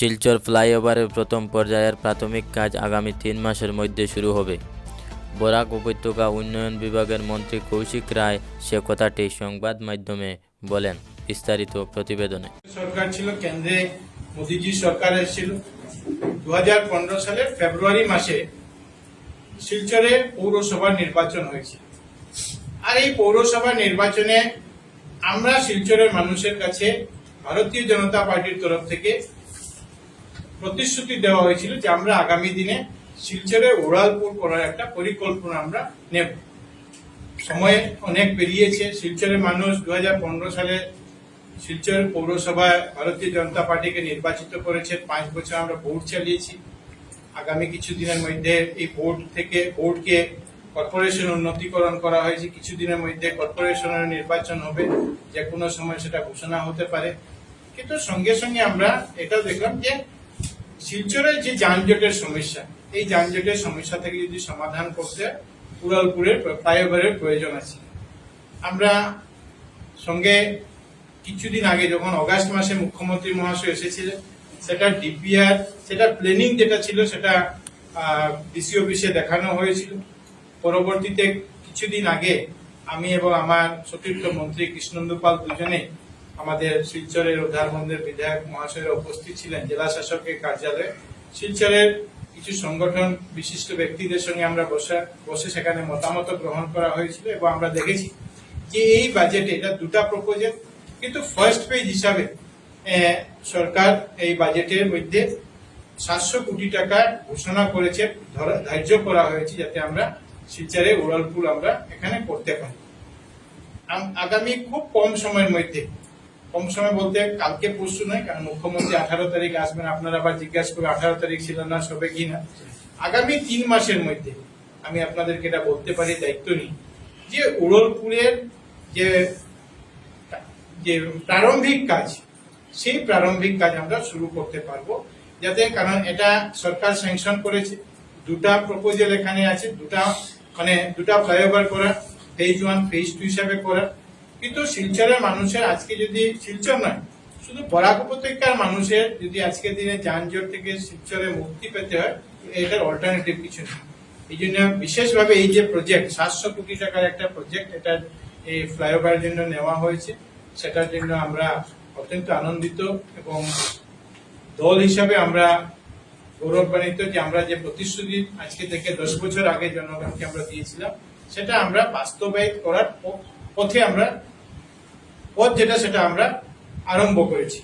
শিলচর ফ্লাইওভারের প্রথম পর্যায়ের প্রাথমিক কাজ আগামী তিন মাসের মধ্যে শুরু হবে। বরাক উপত্যকা উন্নয়ন বিভাগের মন্ত্রী কৌশিক রায় সে কথাটি সংবাদ মাধ্যমে বলেন বিস্তারিত প্রতিবেদনে। সরকার ছিল, কেন্দ্রে মোদিজি সরকার এসেছিল। দু সালের ফেব্রুয়ারি মাসে শিলচরে পৌরসভা নির্বাচন হয়েছিল আর এই পৌরসভা নির্বাচনে আমরা শিলচরের মানুষের কাছে ভারতীয় জনতা পার্টির তরফ থেকে প্রতিশ্রুতি দেওয়া হয়েছিল যে আমরা আগামী দিনে শিলচরে উড়ালপুর করার একটা পরিকল্পনা আমরা নেব। সময় অনেক পেরিয়েছে। শিলচরের মানুষ দুহাজার পনেরো সালে শিলচর পৌরসভায় ভারতীয় জনতা পার্টিকে নির্বাচিত করেছে। পাঁচ বছর আমরা ভোট চালিয়েছি। আগামী কিছু দিনের মধ্যে এই বোর্ড থেকে বোর্ডকে কর্পোরেশন উন্নতিকরণ করা হয়েছে। কিছুদিনের মধ্যে কর্পোরেশনের নির্বাচন হবে। যে কোনো সময় সেটা ঘোষণা হতে পারে। কিন্তু সঙ্গে সঙ্গে আমরা এটাও দেখলাম যে শিলচরের যে যানজটের সমস্যা, এই যানজটের সমস্যা থেকে যদি সমাধান করতে উড়ালপুরের ফ্লাইওভারের প্রয়োজন আছে। আমরা সঙ্গে কিছুদিন আগে যখন অগাস্ট মাসে মুখ্যমন্ত্রী মহাশয় এসেছিলেন, সেটা ডিপিআর, সেটা প্ল্যানিং যেটা ছিল, সেটা ডিসি অফিসে দেখানো হয়েছিল। পরবর্তীতে কিছুদিন আগে আমি এবং আমার সতীর্থ মন্ত্রী কৃষ্ণন্দু পাল দুজনে আমাদের শিলচরের উদ্ধারবন্দের বিধায়ক মহাশয়ের উপস্থিত ছিলেন, জেলা শাসকের কার্যালয়ে। শিলচরের কিছু সংগঠন, বিশিষ্ট ব্যক্তিদের সঙ্গে আমরা বসে বসে সেখানে মতামত গ্রহণ করা হয়েছিল এবং আমরা দেখেছি যে এই বাজেটে এটা দুটা প্রপোজাল কিন্তু ফার্স্ট পেজ হিসাবে সরকার এই বাজেটের মধ্যে সাতশো কোটি টাকার ঘোষণা করেছে, ধরা- ধার্য করা হয়েছে যাতে আমরা শিলচরে উড়ালপুল আমরা এখানে করতে পারি। আগামী খুব কম সময়ের মধ্যে কম সময় বলতে কালকে পরশু নয়, কারণ মুখ্যমন্ত্রী আঠারো তারিখ আসবেন। আপনারা আবার জিজ্ঞাসা করে আঠারো তারিখ ছিল না, সবে কি না? আগামী তিন মাসের মধ্যে আমি আপনাদেরকে এটা বলতে পারি, দায়িত্ব নিই যে উড়লপুরের যে যে প্রারম্ভিক কাজ, সেই প্রারম্ভিক কাজ আমরা শুরু করতে পারব। যাতে কারণ এটা সরকার স্যাংশন করেছে, দুটা প্রপোজাল এখানে আছে, দুটা মানে দুটা ফ্লাইওভার করা ফেজ ওয়ান ফেজ টু হিসাবে করা। কিন্তু শিলচরের মানুষের আজকে যদি, শিলচর নয়, শুধু বরাক উপত্যকার মানুষের যদি আজকের দিনে যানজট থেকে শিলচরে মুক্তি পেতে হয়, এটার অল্টারনেটিভ কিছু নেই। এই জন্য বিশেষভাবে এই যে প্রজেক্ট সাতশো কোটি টাকার একটা প্রজেক্ট এটা এই ফ্লাইওভারের জন্য নেওয়া হয়েছে। সেটার জন্য আমরা অত্যন্ত আনন্দিত এবং দল হিসাবে আমরা গৌরবান্বিত যে আমরা যে প্রতিশ্রুতি আজকে থেকে দশ বছর আগে জনগণকে আমরা দিয়েছিলাম, সেটা আমরা বাস্তবায়িত করার পথে আমরা পথ যেটা সেটা আমরা আরম্ভ করেছি।